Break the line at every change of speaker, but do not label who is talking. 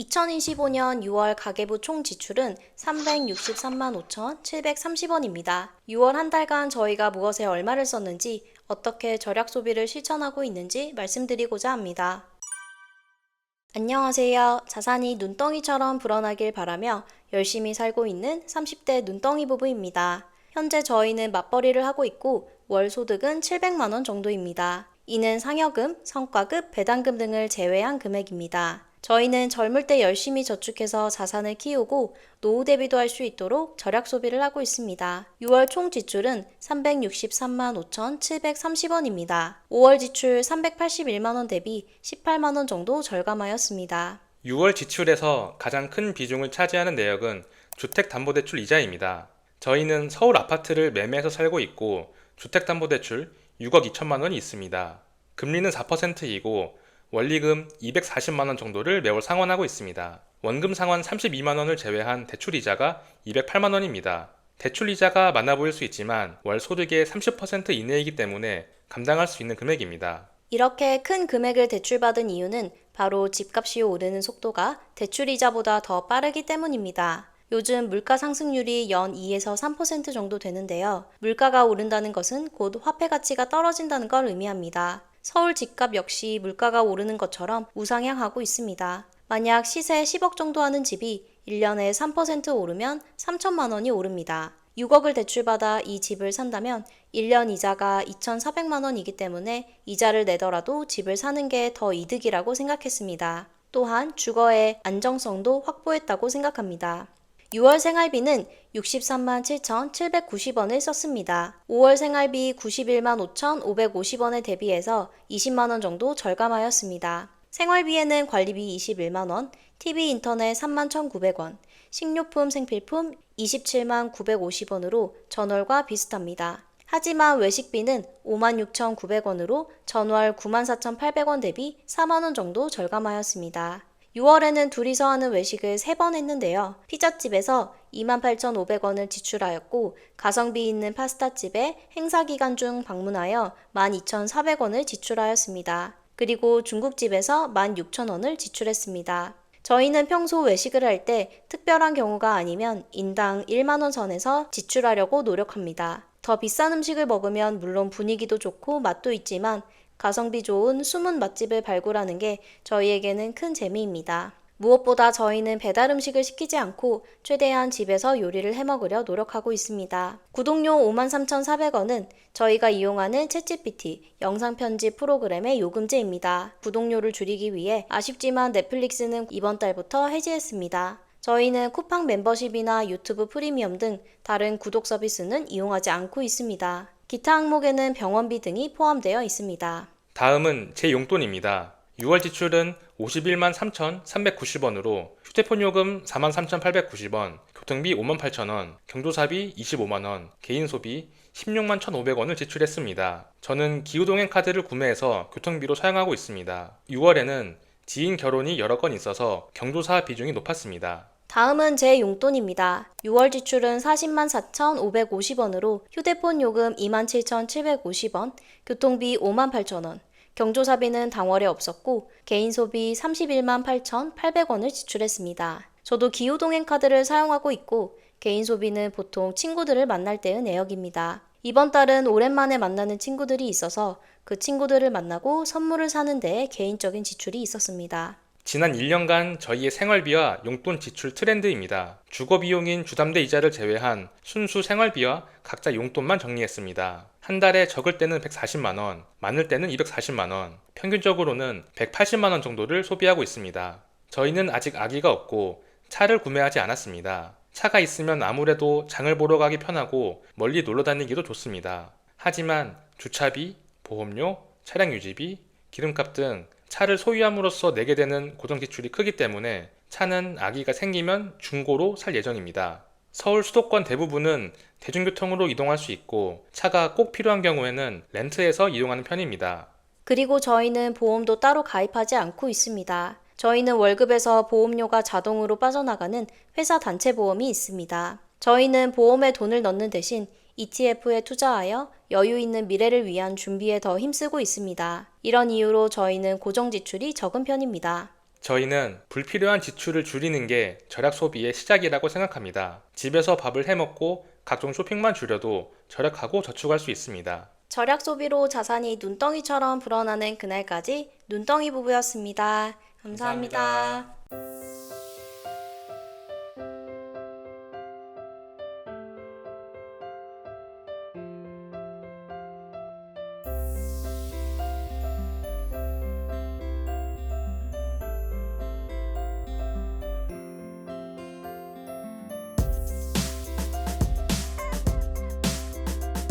2025년 6월 가계부 총 지출은 363만 5,730원입니다. 6월 한 달간 저희가 무엇에 얼마를 썼는지 어떻게 절약 소비를 실천하고 있는지 말씀드리고자 합니다. 안녕하세요. 자산이 눈덩이처럼 불어나길 바라며 열심히 살고 있는 30대 눈덩이 부부입니다. 현재 저희는 맞벌이를 하고 있고 월 소득은 700만원 정도입니다. 이는 상여금, 성과급, 배당금 등을 제외한 금액입니다. 저희는 젊을 때 열심히 저축해서 자산을 키우고 노후 대비도 할 수 있도록 절약 소비를 하고 있습니다. 6월 총 지출은 363만 5,730원입니다. 5월 지출 381만원 대비 18만원 정도 절감하였습니다.
6월 지출에서 가장 큰 비중을 차지하는 내역은 주택담보대출 이자입니다. 저희는 서울 아파트를 매매해서 살고 있고 주택담보대출 6억 2천만 원이 있습니다. 금리는 4%이고 원리금 240만 원 정도를 매월 상환하고 있습니다. 원금 상환 32만 원을 제외한 대출 이자가 208만 원입니다. 대출 이자가 많아 보일 수 있지만 월 소득의 30% 이내이기 때문에 감당할 수 있는 금액입니다.
이렇게 큰 금액을 대출받은 이유는 바로 집값이 오르는 속도가 대출 이자보다 더 빠르기 때문입니다. 요즘 물가 상승률이 연 2에서 3% 정도 되는데요. 물가가 오른다는 것은 곧 화폐 가치가 떨어진다는 걸 의미합니다. 서울 집값 역시 물가가 오르는 것처럼 우상향하고 있습니다. 만약 시세 10억 정도 하는 집이 1년에 3% 오르면 3천만 원이 오릅니다. 6억을 대출받아 이 집을 산다면 1년 이자가 2,400만 원이기 때문에 이자를 내더라도 집을 사는 게 더 이득이라고 생각했습니다. 또한 주거의 안정성도 확보했다고 생각합니다. 6월 생활비는 63만 7,790원을 썼습니다. 5월 생활비 91만 5,550원에 대비해서 20만 원 정도 절감하였습니다. 생활비에는 관리비 21만 원, TV 인터넷 3만 1,900원, 식료품 생필품 27만 950원으로 전월과 비슷합니다. 하지만 외식비는 5만 6,900원으로 전월 9만 4,800원 대비 4만 원 정도 절감하였습니다. 6월에는 둘이서 하는 외식을 3번 했는데요. 피자집에서 28,500원을 지출하였고 가성비 있는 파스타집에 행사 기간 중 방문하여 12,400원을 지출하였습니다. 그리고 중국집에서 16,000원을 지출했습니다. 저희는 평소 외식을 할 때 특별한 경우가 아니면 인당 1만원 선에서 지출하려고 노력합니다. 더 비싼 음식을 먹으면 물론 분위기도 좋고 맛도 있지만 가성비 좋은 숨은 맛집을 발굴하는 게 저희에게는 큰 재미입니다. 무엇보다 저희는 배달 음식을 시키지 않고 최대한 집에서 요리를 해 먹으려 노력하고 있습니다. 구독료 53,400원은 저희가 이용하는 챗GPT 영상 편집 프로그램의 요금제입니다. 구독료를 줄이기 위해 아쉽지만 넷플릭스는 이번 달부터 해지했습니다. 저희는 쿠팡 멤버십이나 유튜브 프리미엄 등 다른 구독 서비스는 이용하지 않고 있습니다. 기타 항목에는 병원비 등이 포함되어 있습니다.
다음은 제 용돈입니다. 6월 지출은 51만 3,390원으로 휴대폰 요금 4만 3,890원, 교통비 5만 8천원, 경조사비 25만원, 개인 소비 16만 1,500원을 지출했습니다. 저는 기후동행 카드를 구매해서 교통비로 사용하고 있습니다. 6월에는 지인 결혼이 여러 건 있어서 경조사 비중이 높았습니다.
다음은 제 용돈입니다. 6월 지출은 40만 4,550원으로 휴대폰 요금 2만 7,750원, 교통비 5만 8천원, 경조사비는 당월에 없었고 개인 소비 31만 8,800원을 지출했습니다. 저도 기후동행 카드를 사용하고 있고 개인 소비는 보통 친구들을 만날 때의 내역입니다. 이번 달은 오랜만에 만나는 친구들이 있어서 그 친구들을 만나고 선물을 사는 데 개인적인 지출이 있었습니다.
지난 1년간 저희의 생활비와 용돈 지출 트렌드입니다. 주거 비용인 주담대 이자를 제외한 순수 생활비와 각자 용돈만 정리했습니다. 한 달에 적을 때는 140만 원, 많을 때는 240만 원, 평균적으로는 180만 원 정도를 소비하고 있습니다. 저희는 아직 아기가 없고 차를 구매하지 않았습니다. 차가 있으면 아무래도 장을 보러 가기 편하고 멀리 놀러 다니기도 좋습니다. 하지만 주차비, 보험료, 차량 유지비, 기름값 등 차를 소유함으로써 내게 되는 고정 지출이 크기 때문에 차는 아기가 생기면 중고로 살 예정입니다. 서울 수도권 대부분은 대중교통으로 이동할 수 있고 차가 꼭 필요한 경우에는 렌트해서 이용하는 편입니다.
그리고 저희는 보험도 따로 가입하지 않고 있습니다. 저희는 월급에서 보험료가 자동으로 빠져나가는 회사 단체 보험이 있습니다. 저희는 보험에 돈을 넣는 대신 ETF에 투자하여 여유 있는 미래를 위한 준비에 더 힘쓰고 있습니다. 이런 이유로 저희는 고정 지출이 적은 편입니다.
저희는 불필요한 지출을 줄이는 게 절약 소비의 시작이라고 생각합니다. 집에서 밥을 해 먹고 각종 쇼핑만 줄여도 절약하고 저축할 수 있습니다.
절약 소비로 자산이 눈덩이처럼 불어나는 그날까지 눈덩이 부부였습니다 감사합니다.
감사합니다.